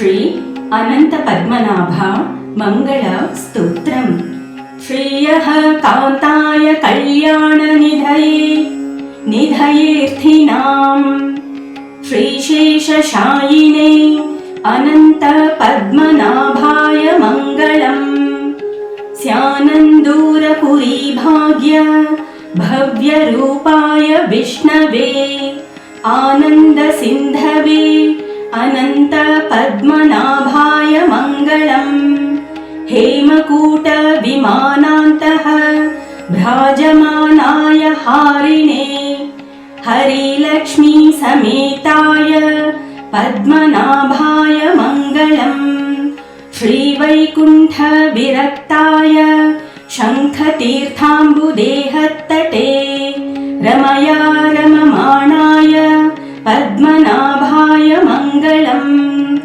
श्री अनन्तपद्मनाभ मङ्गलस्तोत्रम् श्रेयः कान्ताय कल्याणनिधये निधयेऽर्थिनाम्। श्रीशेषशायिने अनन्तपद्मनाभाय मङ्गलम् स्यानन्दूरपुरी भाग्य भव्यरूपाय विष्णवे आनन्दसिन्धवे अनन्तपद्मनाभाय मङ्गलम्। हेमकूटविमानान्तः भ्राजमानाय हारिणे। हरिलक्ष्मीसमेताय पद्मनाभाय मङ्गलम्। श्रीवैकुण्ठविरक्ताय शङ्खतीर्थाम्बुदेहत्तटे। रमया मङ्गलम्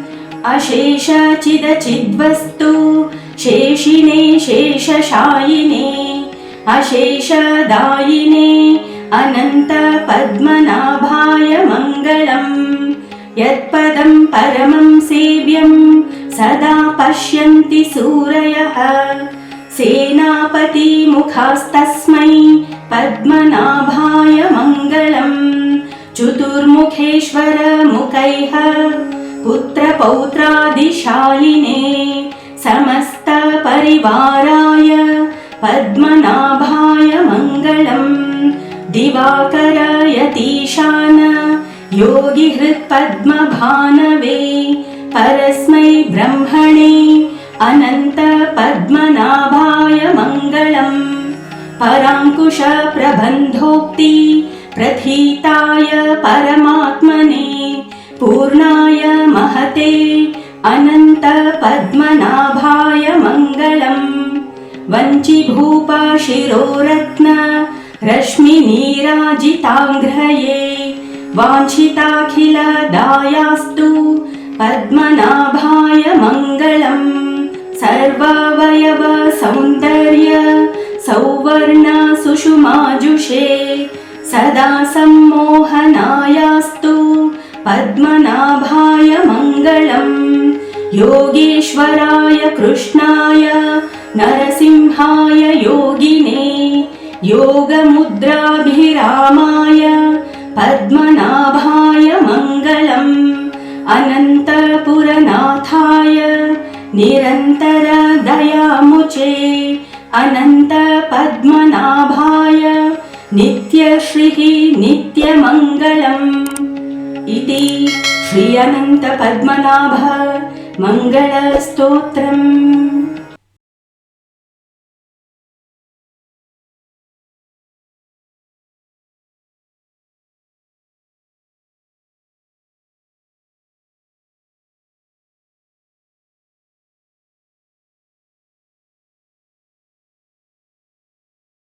अशेषचिदचिद्वस्तु। शेषिणे शेषशायिने अशेषदायिने अनन्तपद्मनाभाय मङ्गलम्। यत्पदं परमं सेव्यं सदा पश्यन्ति सूरयः। सेनापतिमुखास्तस्मै पद्मनाभाय मङ्गलम् चतुर्मुखेश्वरमुखैः पुत्रपौत्रादिशालिने समस्तपरिवाराय पद्मनाभाय मङ्गलम् दिवाकर यतीशान योगिहृत्पद्मभानवे परस्मै ब्रह्मणे अनन्तपद्मनाभाय मङ्गलम् पराङ्कुशप्रबन्धोक्ति प्रथीताय परमात्मने पूर्णाय महते अनन्तपद्मनाभाय मङ्गलम्। वञ्चिभूपशिरोरत्न रश्मिनीराजिताङ्घ्रये वाञ्छिताखिलदायास्तु पद्मनाभाय मङ्गलम्। सर्वावयव सौन्दर्य सौवर्ण सुषुमाजुषे सदा सम्मोहनायास्तु पद्मनाभाय मङ्गलम् योगेश्वराय कृष्णाय नरसिंहाय योगिने योगमुद्राभिरामाय पद्मनाभाय मङ्गलम् अनन्तपुरनाथाय निरन्तरदयामुचे अनन्तपद्मनाभाय नित्यश्रीः नित्यमङ्गलम् इति श्री अनन्तपद्मनाभ मङ्गलस्तोत्रम्